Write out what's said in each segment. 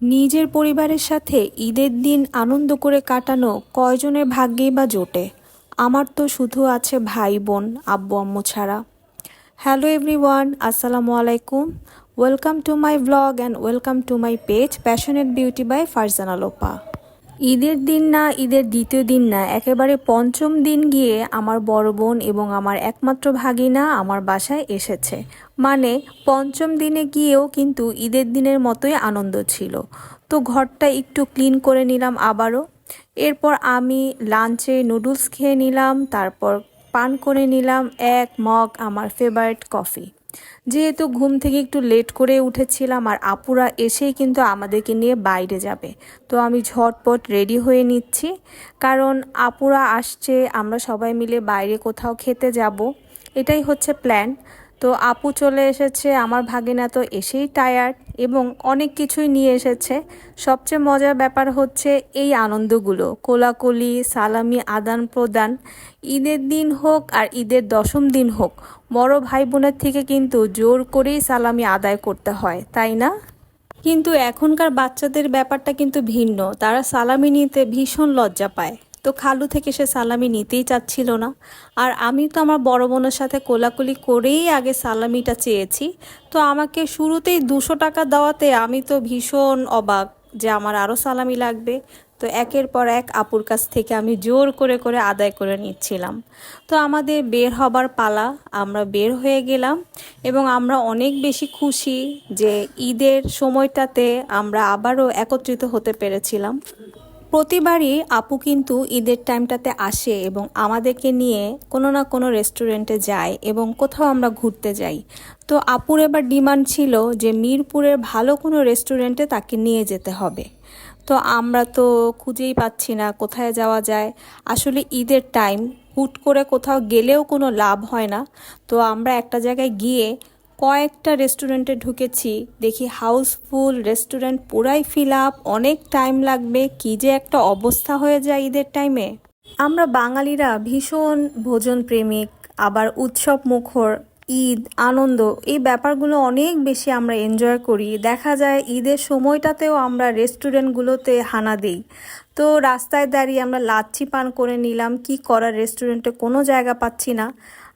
নিজের পরিবারের সাথে ঈদের দিন আনন্দ করে কাটানো কয়জনের ভাগ্যেই বা জোটে? আমার তো শুধু আছে ভাই, বোন, আব্বু, আম্মু ছাড়া। হ্যালো এভরিওয়ান, আসসালামু আলাইকুম। Welcome to my blog and welcome to my page passionate beauty by Farzana Lopa. ঈদের দিন না, ঈদের দ্বিতীয় দিন না, একেবারে পঞ্চম দিন গিয়ে আমার বড় বোন এবং আমার একমাত্র ভাগিনা আমার বাসায় এসেছে। মানে পঞ্চম দিনে গিয়েও কিন্তু ঈদের দিনের মতোই আনন্দ ছিল। তো ঘরটা একটু ক্লিন করে নিলাম আবারও। এরপর আমি লাঞ্চে নুডলস খেয়ে নিলাম, তারপর পান করে নিলাম এক মগ আমার ফেভারিট কফি। যেহেতু ঘুম থেকে একটু লেট করে উঠেছিলাম আর আপুরা এসেই কিন্তু আমাদেরকে নিয়ে বাইরে যাবে। তো আমি ঝটপট রেডি হয়ে নিচ্ছি। কারণ আপুরা আসছে, আমরা সবাই মিলে বাইরে কোথাও খেতে যাব। এটাই হচ্ছে প্ল্যান। তো আপু চলে এসেছে, আমার ভাগিনা তো এসেই টায়ার্ড এবং অনেক কিছুই নিয়ে এসেছে। সবচেয়ে মজার ব্যাপার হচ্ছে এই আনন্দগুলো। কোলাকুলি, সালামি, আদান প্রদান, ঈদের দিন হোক আর ঈদের দশম দিন হোক, বড় ভাই বোনের থেকে কিন্তু জোর করেই সালামি আদায় করতে হয়, তাই না? কিন্তু এখনকার বাচ্চাদের ব্যাপারটা কিন্তু ভিন্ন। তারা সালামি নিতে ভীষণ লজ্জা পায়। তো খালু থেকে সে সালামি নিতেই চাচ্ছিল না। আর আমি তো আমার বড় বোনের সাথে কোলাকুলি করেই আগে সালামিটা চেয়েছি। তো আমাকে শুরুতেই দুশো টাকা দেওয়াতে আমি তো ভীষণ অবাক যে আমার আরও সালামি লাগবে। তো একের পর এক আপুর কাছ থেকে আমি জোর করে করে আদায় করে নিচ্ছিলাম। তো আমাদের বের হবার পালা, আমরা বের হয়ে গেলাম এবং আমরা অনেক বেশি খুশি যে ঈদের সময়টাতে আমরা আবারও একত্রিত হতে পেরেছিলাম। প্রতিবারই আপু কিন্তু ঈদের টাইমটাতে আসে এবং আমাদেরকে নিয়ে কোনো না কোনো রেস্টুরেন্টে যায় এবং কোথাও আমরা ঘুরতে যাই। তো আপুর এবার ডিমান্ড ছিল যে মিরপুরের ভালো কোনো রেস্টুরেন্টে তাকে নিয়ে যেতে হবে। তো আমরা তো খুঁজেই পাচ্ছি না কোথায় যাওয়া যায়। আসলে ঈদের টাইম হুট করে কোথাও গেলেও কোনো লাভ হয় না। তো আমরা একটা জায়গায় গিয়ে কয়েকটা রেস্টুরেন্টে ঢুকেছি, দেখি হাউসফুল রেস্টুরেন্ট পুরাই ফিল আপ অনেক টাইম লাগবে, কি যে একটা অবস্থা হয়ে যায় ঈদের টাইমে আমরা বাঙালিরা ভীষণ ভোজন প্রেমিক, আবার উৎসব মুখর, ঈদ, আনন্দ, এই ব্যাপারগুলো অনেক বেশি আমরা এনজয় করি। দেখা যায় ঈদের সময়টাতেও আমরা রেস্টুরেন্টগুলোতে হানা দিই। তো রাস্তায় দাঁড়িয়ে আমরা লাচ্ছি পান করে নিলাম, কি করার রেস্টুরেন্টে কোনো জায়গা পাচ্ছি না।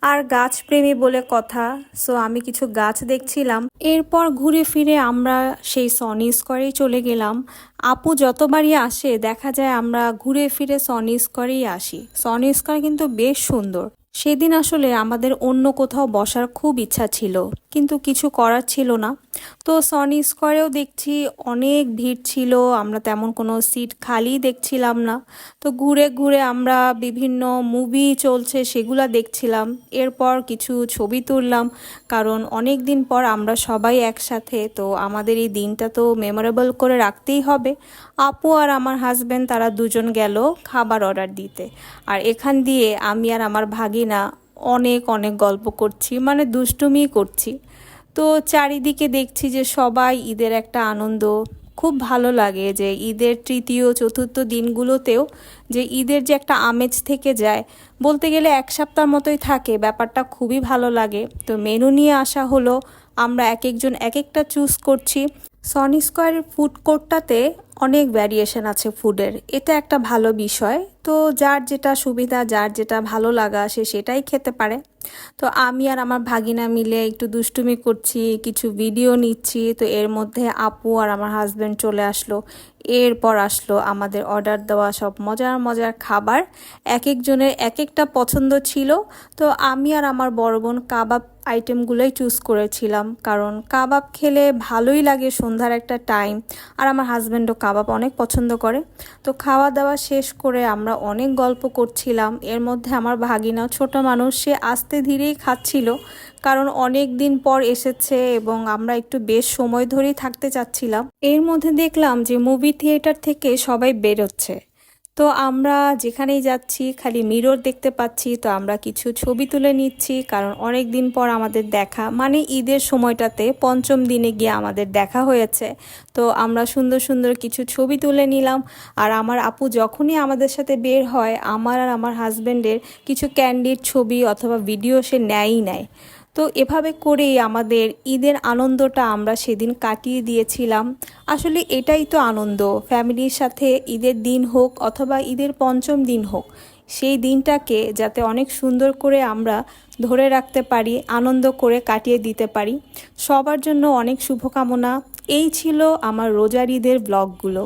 আর গাছপ্রেমী বলে কথা। সো আমি কিছু গাছ দেখছিলাম। এরপর ঘুরে ফিরে আমরা সেই সনি স্কোয়ারেই চলে গেলাম। আপু যতবারই আসে, দেখা যায় আমরা ঘুরে ফিরে সনি স্কোয়ারেই আসি। সনি স্কোয়ার কিন্তু বেশ সুন্দর। সেদিন আসলে আমাদের অন্য কোথাও বসার খুব ইচ্ছা ছিল, কিন্তু কিছু করার ছিল না। তো সনি স্কোয়ারেও দেখছি অনেক ভিড় ছিল, আমরা তেমন কোনো সিট খালি দেখছিলাম না। তো ঘুরে ঘুরে আমরা বিভিন্ন মুভি চলছে সেগুলো দেখছিলাম। এরপর কিছু ছবি তুললাম, কারণ অনেক দিন পর আমরা সবাই একসাথে, তো আমাদের এই দিনটা তো মেমোরেবল করে রাখতেই হবে। আপু আর আমার হাজব্যান্ড তারা দুজন গেল খাবার অর্ডার দিতে। আর এখান দিয়ে আমি আর আমার ভাগিনা অনেক অনেক গল্প করছি মানে দুষ্টুমি করছি। তো চারিদিকে দেখছি যে সবাই ঈদের একটা আনন্দ। খুব ভালো লাগে যে ঈদের তৃতীয়, চতুর্থ দিনগুলোতেও যে ঈদের যে একটা আমেজ থেকে যায়, বলতে গেলে এক সপ্তাহ মতোই থাকে, ব্যাপারটা খুবই ভালো লাগে। তো মেনু নিয়ে আসা হলো, আমরা এক একজন এক একটা চুজ করছি সনি স্কোয়ারের ফুড কোর্টটাতে অনেক ভ্যারিয়েশন আছে ফুডের এটা একটা ভালো বিষয়। তো যার যেটা সুবিধা, যার যেটা ভালো লাগা, সে সেটাই খেতে পারে। তো আমি আর আমার ভাগিনা মিলে একটু দুষ্টুমি করছি, কিছু ভিডিও নিচ্ছি। তো এর মধ্যে আপু আর আমার হাজব্যান্ড চলে আসলো। এরপর আসলো আমাদের অর্ডার দেওয়া সব মজার মজার খাবার। এক একজনের এক একটা পছন্দ ছিল। তো আমি আর আমার বড় বোন কাবাব আইটেমগুলোই চুজ করেছিলাম। কারণ কাবাব খেলে ভালোই লাগে সন্ধ্যার একটা টাইম আর আমার হাজব্যান্ডও কাবাব অনেক পছন্দ করে। তো খাওয়া দাওয়া শেষ করে আমরা অনেক গল্প করছিলাম। এর মধ্যে আমার ভাগিনা ছোট মানুষ, সে আস্তে ধীরেই খাচ্ছিল কারণ অনেক দিন পর এসেছে এবং আমরা একটু বেশ সময় ধরেই থাকতে চাচ্ছিলাম। এর মধ্যে দেখলাম যে মুভি থিয়েটার থেকে সবাই বেরোচ্ছে। তো আমরা যেখানেই যাচ্ছি, খালি মিরর দেখতে পাচ্ছি, তো আমরা কিছু ছবি তুলে নিচ্ছি, কারণ অনেক দিন পর আমাদের দেখা। মানে ঈদের সময়টাতে পঞ্চম দিনে গিয়ে আমাদের দেখা হয়েছে। তো আমরা সুন্দর সুন্দর কিছু ছবি তুলে নিলাম। আর আমার আপু যখনই আমাদের সাথে বের হয়, আমার আর আমার হাজব্যান্ডের কিছু ক্যান্ডির ছবি অথবা ভিডিও সে নেয়ই নেয় তো এভাবে করেই আমাদের ঈদের আনন্দটা আমরা সেদিন কাটিয়ে দিয়েছিলাম। আসলে এটাই তো আনন্দ, ফ্যামিলির সাথে ঈদের দিন হোক অথবা ঈদের পঞ্চম দিন হোক, সেই দিনটাকে যাতে অনেক সুন্দর করে আমরা ধরে রাখতে পারি, আনন্দ করে কাটিয়ে দিতে পারি। সবার জন্য অনেক শুভকামনা। এই ছিল আমার রোজার ঈদের ব্লগগুলো।